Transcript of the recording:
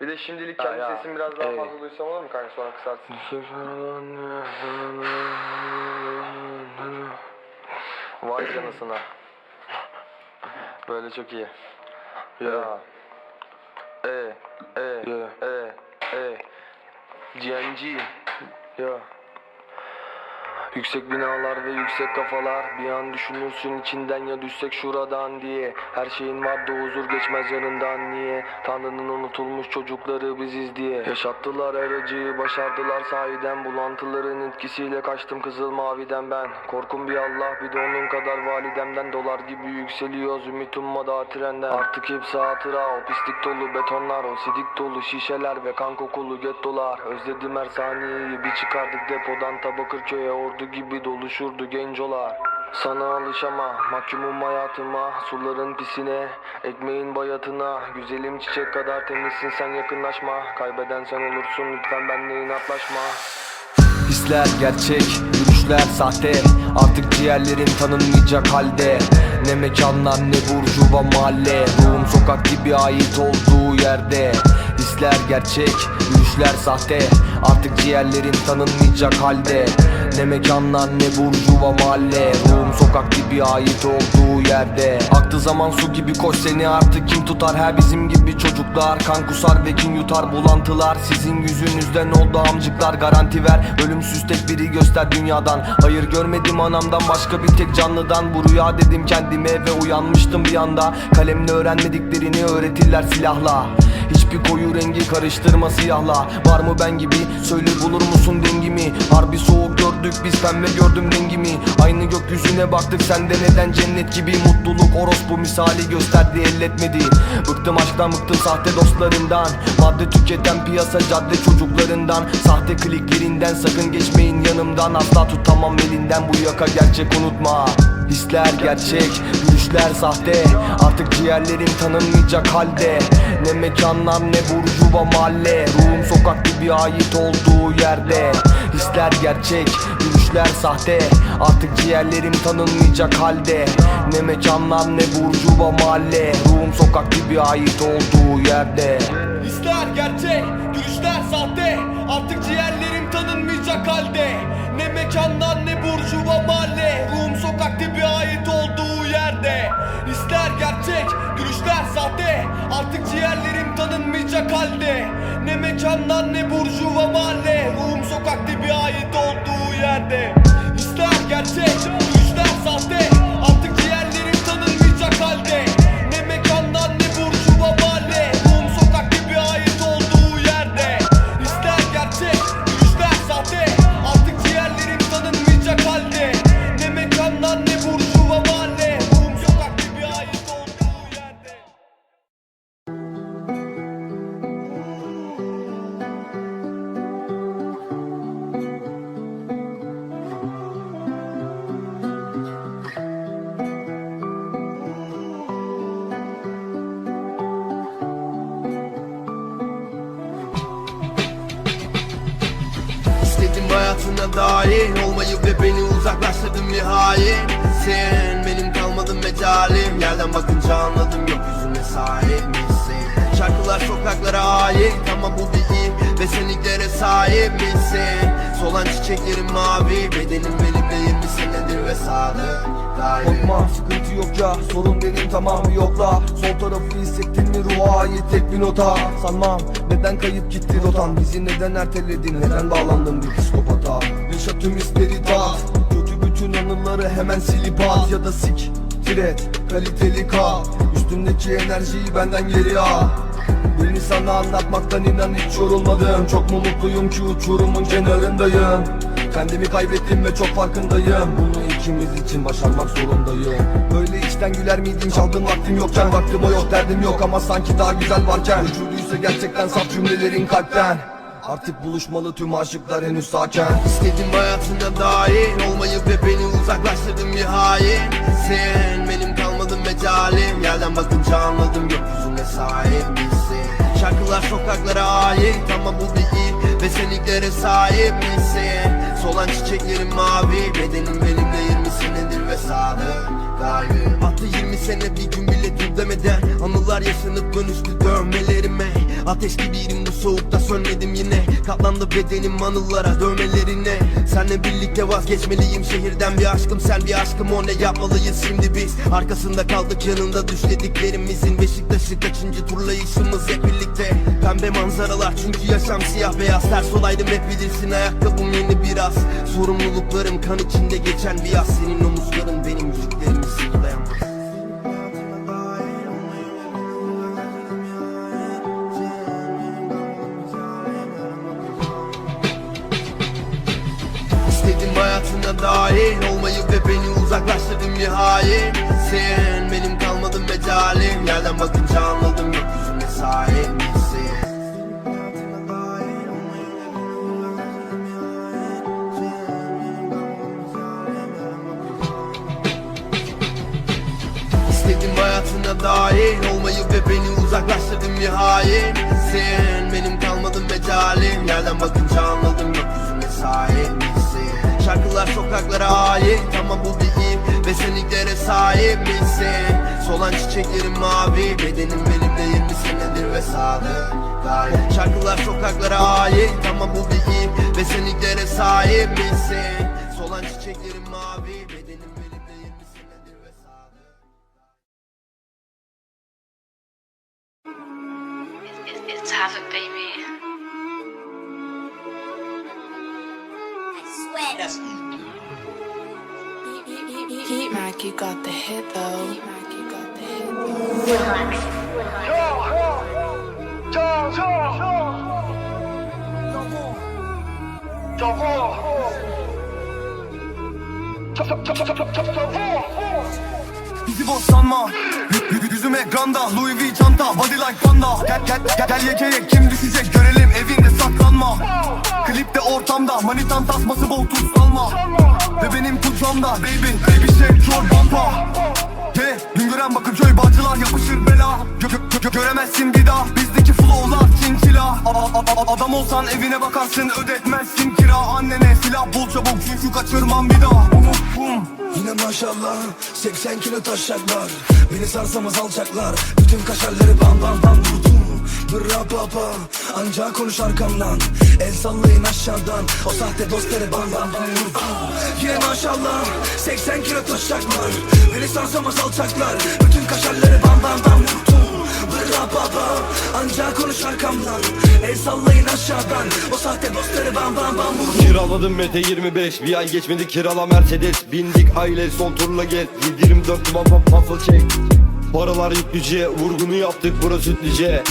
Bir de şimdilik kendi ya. sesimi biraz daha Evet. fazla duysam olur mu kanka sonra kısarsın. Vay canısına. Böyle çok iyi. Ya. E, e, e, e. GNG. Ya. Yüksek binalar ve yüksek kafalar Bir an düşünürsün içinden ya düşsek şuradan diye. Her şeyin vardı huzur geçmez yanından niye? Tanrı'nın unutulmuş çocukları biziz diye. Yaşattılar her acıyı başardılar sahiden. Bulantıların etkisiyle kaçtım kızıl maviden ben. Korkum bir Allah bir de onun kadar validemden. Dolar gibi yükseliyoruz ümit ummadı trenden. Artık hepsi hatıra o pislik dolu betonlar O sidik dolu şişeler ve kan kokulu gettolar. Özledim her saniyeyi bir çıkardık depodan ta Bakırköy'e ordu gibi doluşurdu gencolar sana alışama, mahkumum hayatıma, suların pisine, ekmeğin bayatına, güzelim çiçek kadar temizsin sen yakınlaşma, kaybeden sen olursun lütfen benle inatlaşma. Hisler gerçek, yürüyüşler sahte. Artık ciğerlerim tanınmayacak halde. Ne mekanlar ne burjuva mahalle. Ruhum sokak gibi ait olduğu yerde. Hisler gerçek, yürüyüşler sahte. Artık ciğerlerim tanınmayacak halde Ne mekanlar ne burjuva mahalle. Ruhum sokak gibi ait olduğu yerde. Aktı zaman su gibi koş seni artık kim tutar? Her bizim gibi çocuklar Kan kusar ve kin yutar. Bulantılar Sizin yüzünüzden oldu amcıklar. Garanti ver ölümsüz tek biri göster dünyadan. Hayır görmedim anamdan başka bir tek canlıdan. Bu rüya dedim kendime ve uyanmıştım bir anda. Kalemle öğrenmediklerini öğretirler silahla. Hiçbir koyu rengi karıştırma siyahla. Var mı ben gibi? Söyle bulur musun dengimi? Harbi soğuk gördük biz pembe gördüm rengimi. Aynı gökyüzüne baktık sende neden cennet gibi? Mutluluk orospu misali gösterdi elletmedi Bıktım aşktan bıktım sahte dostlarından. Madde tüketen piyasa cadde çocuklarından. Sahte kliklerinden sakın geçmeyin yanımdan. Asla tutamam elinden bu yaka gerçek unutma Hisler gerçek, gülüşler sahte. Artık ciğerlerim tanınmayacak halde. Ne mekanlar ne burjuva mahalle. Ruhum sokak gibi ait olduğu yerde. Hisler gerçek, gülüşler sahte. Artık ciğerlerim tanınmayacak halde. Ne mekanlar ne burjuva mahalle. Ruhum sokak gibi ait olduğu yerde. Hisler gerçek, gülüşler sahte. Artık ciğerlerim tanınmayacak halde Mekandan ne burjuva mahalle? Ruhum sokak gibi ait olduğu yerde. Hisler gerçek, gülüşler sahte. Artık ciğerlerim tanınmayacak halde. Ne mekandan ne burjuva mahalle? Ruhum sokak gibi ait olduğu yerde. Hisler gerçek, gülüşler sahte. Artık ciğerlerim tanınmayacak halde hayatına dahil olmayı ve beni uzaklaştırdın hain Sen benim kalmadın mecalim. Yerden bakınca anladım gökyüzüne sahip misin? Şarkılar sokaklara ait ama bu bir iyi Ve senliklere sahip misin? Solan çiçeklerin mavi Bedenim benimle 20 senedir ve sadık Korkma sıkıntı yok ya sorun benim tamamı yokla Sol tarafı hissettin mi ruha ait tek bir nota. Sanmam neden kayıp gitti rotan Bizi neden erteledin neden bağlandın bir psikopata Yaşa tüm hisleri tat Kötü bütün anıları hemen silip at Ya da sik tiret kaliteli kal. Üstümdeki enerjiyi benden geri al. Beni sana anlatmaktan inan hiç yorulmadım. Çok mu mutluyum ki uçurumun kenarındayım? Kendimi kaybettim ve çok farkındayım. Bunu ikimiz için başarmak zorundayım. Böyle içten güler miydin? Çaldın vaktim yokken Vaktim o yok derdim yok. Ama sanki daha güzel varken Ucuduysa gerçekten saf cümlelerin kalpten Artık buluşmalı tüm aşıklar henüz sakin. İstedim hayatına dahil olmayı ve beni uzaklaştırdın bir hain. Sen benim kalmadın mecalim Yerden bakınca anladım gökyüzüne sahip misin? Şarkılar sokaklara ait ama bu iyi Ve senliklere sahip misin? Solan çiçeklerin mavi. Bedenim benimle 20 senedir ve sadık kaybım Attı 20 sene bir gün bile dur demeden Anılar yaşanıp dönüştü dövmelerime Ateş gibiydim bu soğukta sönmedim yine. Katlandı bedenim anılara dövmelerine. Senle birlikte vazgeçmeliyim şehirden. Bir aşkım Sen bir aşkım o. Ne yapmalıyız şimdi biz? Arkasında kaldık yanında düşlediklerimizin Beşiktaş'ı kaçıncı turlayışımız hep birlikte. Pembe manzaralar çünkü yaşam siyah beyaz. Ters olaydım hep bilirsin. Ayakkabım yeni biraz. Sorumluluklarım kan içinde geçen bir yaz. Senin omuzların benim hayatına dahil olmayı ve beni uzaklaştırdın hain Sen benim kalmadım mecalim Yerden bakınca anladım gökyüzüne sahip misin İstedim hayatına dahil olmayı ve beni uzaklaştırdın hain Sen benim kalmadım mecalim Yerden bakınca anladım gökyüzüne sahip Şarkılar sokaklara ait ama bu bir sen ilklere sahip misin? Solan çiçeklerim mavi Bedenim benimle 20 senedir ve sadık. Gayet. Şarkılar sokaklara ait ama bu bir sen ilklere sahip misin? Solan çiçeklerim mavi Bedenim benimle 20 senedir ve sadık. It- It's Havoc, baby. Though. Bizi boş sanma Yüzüm ekranda. Louis V. Çanta Body like panda. Gel gel gel, gel yekeye kim düşecek? Görelim. Evinde saklanma Klipte ortamda Manitan tasması bol tuz salma. Ve benim kucağımda Baby baby shake your bumper He, gün gören Bakırköy bacılar yapışır bela. Gö gö gö Göremezsin bir daha Bizdeki flowlar çintila A- a- a- Adam olsan evine bakarsın ödetmezsin kira. Annene silah bul çabuk çünkü kaçırmam bir daha. Unuttum. Yine maşallah 80 kilo taşacaklar. Beni sarsamaz alçaklar Bütün kaşarları bam bam bam vurdum Bırra papa Ancak konuş arkamdan. El sallayın aşağıdan. O sahte dostları bam bam vurdum Yine maşallah. 80 kilo taşacaklar Beni sarsamaz alçaklar Bütün kaşarları bam bam vurdum Bırra papa Ancak konuş arkamdan. El sallayın aşağıdan. O sahte dostları bam bam bam vurdum Kiraladım Mete 25 Bir ay geçmedi kirala Mercedes. Bindik aile son turla gel. 724 waffle çek Paralar yüklüce Vurgunu yaptık burası sütlüce